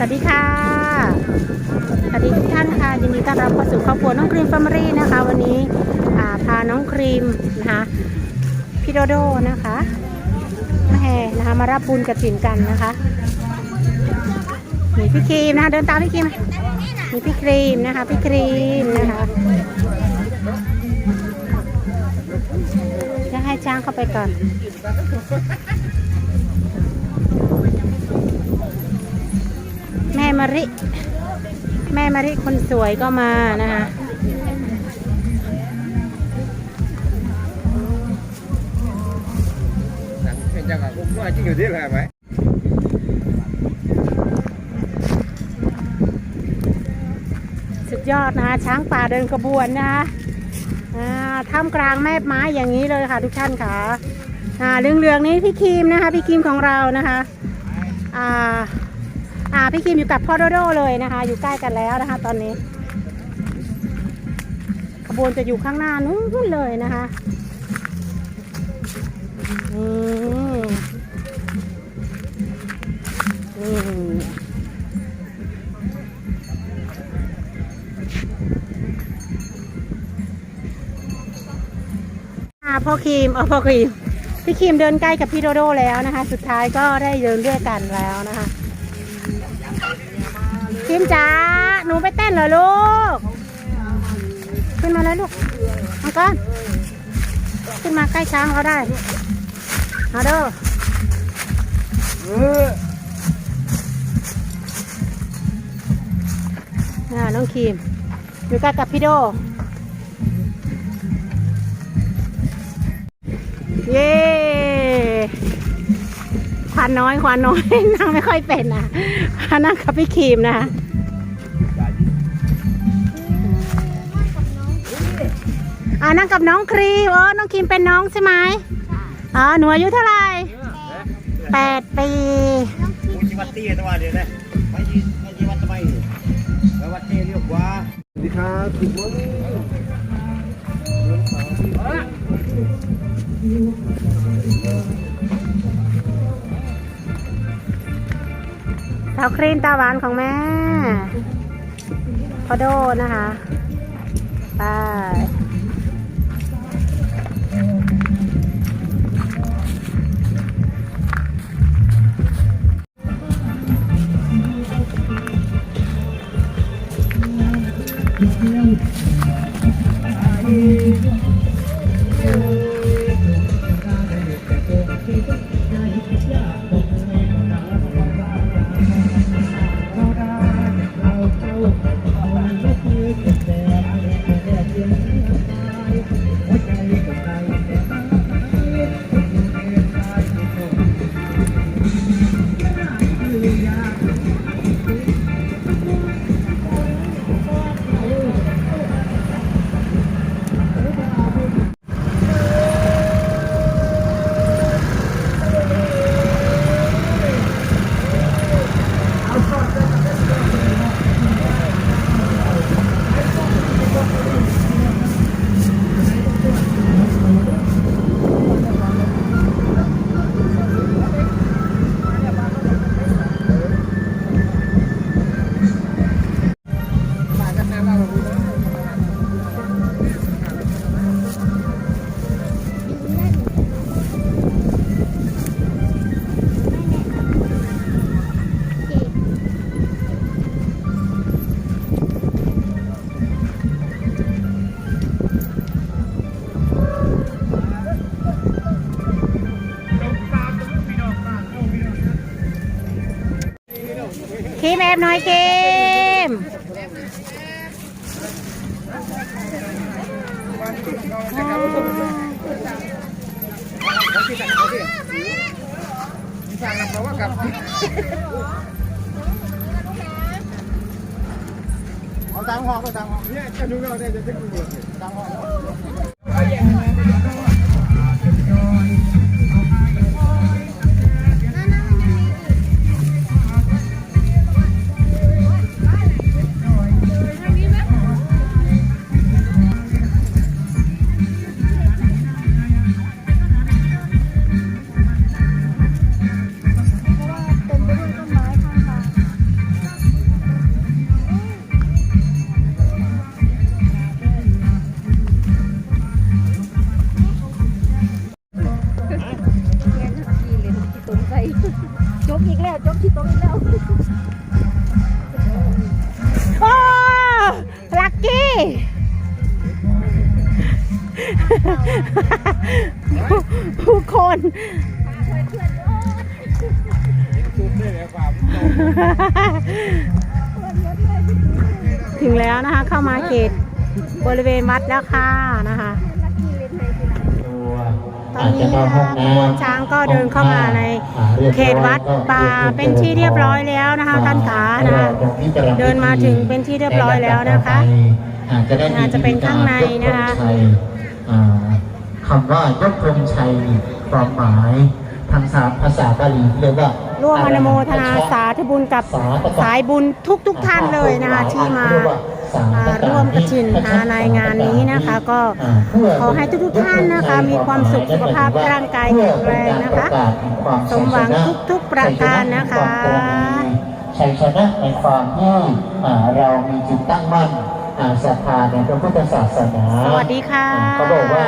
สวัสดีค่ะ สวัสดีทุกท่านค่ะ ยินดีต้อนรับเข้าสู่ครอบครัวน้องครีมแฟมิลี่นะคะ วันนี้อ่าพาน้องครีมนะคะพี่โดโดนะคะมาแห่นะคะมารับบุญกระถินกันนะคะนี่พี่ครีมนะคะเดินตามพี่ครีมมีพี่ครีมนะคะพี่ครีมนะคะจะให้ช้างเข้าไปก่อน ม่มาริ แม่มาริคนสวยก็มานะคะ Thằng chắc là cũng có chứ nhiều thiết là phải สุดยอดนะคะช้างป่าเดินขบวนนะคะอ่าท่ามกลางแม่ไม้อย่างนี้เลยค่ะทุกท่านค่ะอ่าเรื่องเรื่องๆนี้พี่ครีมนะคะ พี่ครีมของเรานะคะ อ่าพี่ครีมอยู่กับพ่อโดโดเลยนะคะ อยู่ใกล้กันแล้วนะคะ ตอนนี้ ขบวนจะอยู่ข้างหน้านู้นเลยนะคะนี่นี่อ่าพ่อครีมเออพ่อครีมพี่ครีมเดินใกล้กับพี่โดโดแล้วนะคะ สุดท้ายก็ได้เดินด้วยกันแล้วนะคะ ครีมจ๋าหนูไปเต้นเหรอลูก ขึ้นมาแล้วลูกมังกรขึ้นมาใกล้ช้างเขาได้มาเด้อ Ừ อ่าน้องครีม อยู่กล้กับพี่โด เย้ ควันน้อยควันน้อย นั่งไม่ค่อยเป็นนะนั่งกับพี่ครีมนะคะอ่านั่งกับน้องครีมโอ้น้องครีมเป็นน้องใช่ไหมอ๋อหนูอายุเท่าไหร่แปดปี Cô chỉ bắt tia thôi để đây Mấy gì mấy gì bắt mày Mấy bắt tia liều quá Đi khá thì muốn สาว ครีมตาหวานของแม่พอโดนะคะไป คีมแอบหน่อยครีมสั่งนะเพราะว่ากับเอาตังหอกไปตังหอกเนี่ยจะดูเอาได้จะจะกูตังค์หอก นถึงแล้วนะคะ เข้ามาเขตบริเวณวัดแล้วค่ะนะคะตอนนี้นะคะขบวนช้างก็เดินเข้ามาในเขตวัดป่าเป็นที่เรียบร้อยแล้วนะคะท่านขานะคะเดินมาถึงเป็นที่เรียบร้อยแล้วนะคะอาจจะเป็นข้างในนะคะ คำว่ายกธงชัยนี่ความหมายทางภาษาบาลีเรียกว่าร่วมอนุโมทนาสาธุบุญกับสายบุญทุกทุกๆท่านเลยนะคะที่มาอ่าร่วมกระถินนะคะในงานนี้นะคะ ก็ขอให้ทุกๆท่านนะคะ มีความสุขสุขภาพร่างกายแข็งแรงนะคะสมหวังทุกๆประการนะคะชัยชนะในความที่อ่าเรามีจิตตั้งมั่นอ่าศรัทธาในพระพุทธศาสนาสวัสดีค่ะเขาบอกว่า